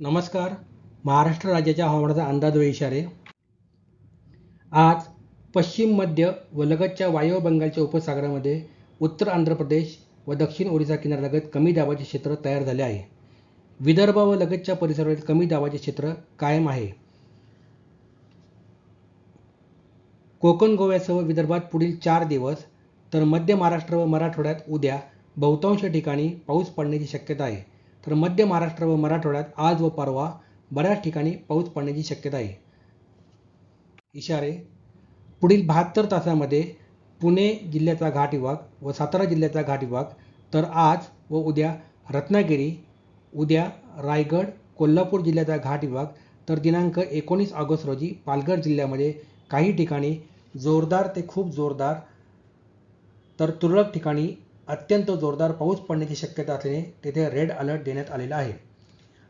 नमस्कार. महाराष्ट्र राज्याच्या हवामानाचा अंदाज व इशारे. आज पश्चिम मध्य व लगतच्या वायव्य बंगालच्या उपसागरामध्ये उत्तर आंध्र प्रदेश व दक्षिण ओरिसा किनाऱ्यालगत कमी दाबाचे क्षेत्र तयार झाले आहे. विदर्भ व लगतच्या परिसरातील कमी दाबाचे क्षेत्र कायम आहे. कोकण गोव्यासह विदर्भात पुढील चार दिवस तर मध्य महाराष्ट्र व मराठवाड्यात उद्या बहुतांश ठिकाणी पाऊस पडण्याची शक्यता आहे. तर मध्य महाराष्ट्र व मराठवाड्यात आज व परवा बऱ्याच ठिकाणी पाऊस पडण्याची शक्यता आहे. इशारे पुढील बहात्तर तासामध्ये पुणे जिल्ह्याचा घाट विभाग व सातारा जिल्ह्याचा घाट विभाग तर आज व उद्या रत्नागिरी उद्या रायगड कोल्हापूर जिल्ह्याचा घाट विभाग तर दिनांक एकोणीस ऑगस्ट रोजी पालघर जिल्ह्यामध्ये काही ठिकाणी जोरदार ते खूप जोरदार तर तुरळक ठिकाणी अत्यंत जोरदार पाऊस पडण्याची शक्यता असल्याने तेथे रेड अलर्ट देण्यात आलेला आहे.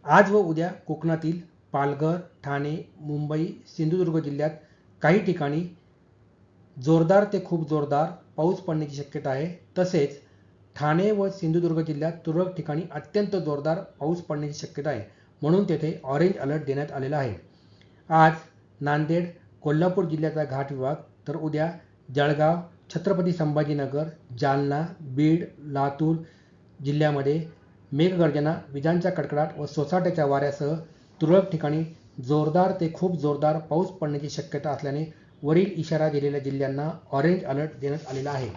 आज व उद्या कोकणातील पालघर ठाणे मुंबई सिंधुदुर्ग जिल्ह्यात काही ठिकाणी जोरदार ते खूप जोरदार पाऊस पडण्याची शक्यता आहे. तसेच ठाणे व सिंधुदुर्ग जिल्ह्यात तुरळक ठिकाणी अत्यंत जोरदार पाऊस पडण्याची शक्यता आहे. म्हणून तेथे ऑरेंज अलर्ट देण्यात आलेला आहे. आज नांदेड कोल्हापूर जिल्ह्याचा घाट विभाग तर उद्या जळगाव छत्रपती संभाजीनगर जालना बीड लातूर जिल्ह्यामध्ये मेघगर्जना विजांच्या कडकडाट व सोसाट्याच्या वाऱ्यासह तुरळक ठिकाणी जोरदार ते खूप जोरदार पाऊस पडण्याची शक्यता असल्याने वरील इशारा दिलेल्या जिल्ह्यांना ऑरेंज अलर्ट देण्यात आलेला आहे.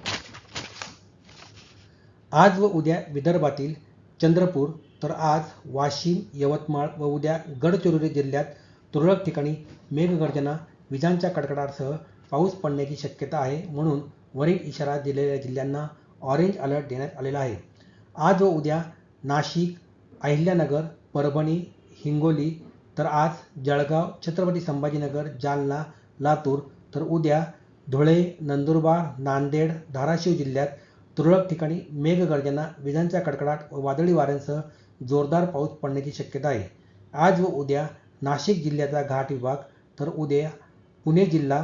आज व उद्या विदर्भातील चंद्रपूर तर आज वाशिम यवतमाळ व उद्या गडचिरोली जिल्ह्यात तुरळक ठिकाणी मेघगर्जना विजांच्या कडकडासह पाऊस पडण्याची शक्यता आहे म्हणून वरील इशारा दिलेल्या जिल्ह्यांना ऑरेंज अलर्ट देण्यात आलेला आहे. आज व उद्या नाशिक अहिल्यानगर परभणी हिंगोली तर आज जळगाव छत्रपती संभाजीनगर जालना लातूर तर उद्या धुळे नंदुरबार नांदेड धाराशिव जिल्ह्यात तुरळक ठिकाणी मेघगर्जना विजांच्या कडकडाट व वादळी वाऱ्यांसह जोरदार पाऊस पडण्याची शक्यता आहे. आज व उद्या नाशिक जिल्ह्याचा घाट विभाग तर उद्या पुणे जिल्हा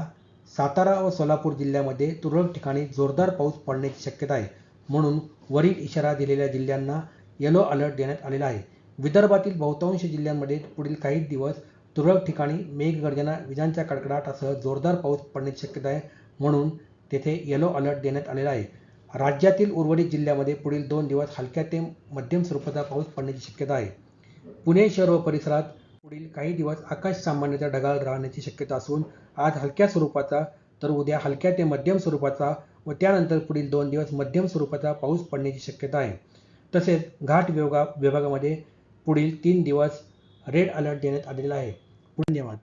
सातारा व सोलापूर जिल्ह्यामध्ये तुरळक ठिकाणी जोरदार पाऊस पडण्याची शक्यता आहे. म्हणून वरील इशारा दिलेल्या जिल्ह्यांना येलो अलर्ट देण्यात आलेला आहे. विदर्भातील बहुतांश जिल्ह्यांमध्ये पुढील काही दिवस तुरळक ठिकाणी मेघगर्जना विजांच्या कडकडाटासह जोरदार पाऊस पडण्याची शक्यता आहे. म्हणून तेथे येलो अलर्ट देण्यात आलेला आहे. राज्यातील उर्वरित जिल्ह्यामध्ये पुढील दोन दिवस हलक्या ते मध्यम स्वरूपाचा पाऊस पडण्याची शक्यता आहे. पुणे शहर व परिसरात पुढील काही दिवस आकाश सामान्यतः ढगाळ राहण्याची शक्यता असून आज हलक्या स्वरूपाचा तर उद्या हलक्या ते मध्यम स्वरूपाचा व त्यानंतर पुढील दोन दिवस मध्यम स्वरूपाचा पाऊस पडण्याची शक्यता आहे. तसेच घाट विभागा विभागामध्ये पुढील तीन दिवस रेड अलर्ट देण्यात आलेला आहे. धन्यवाद.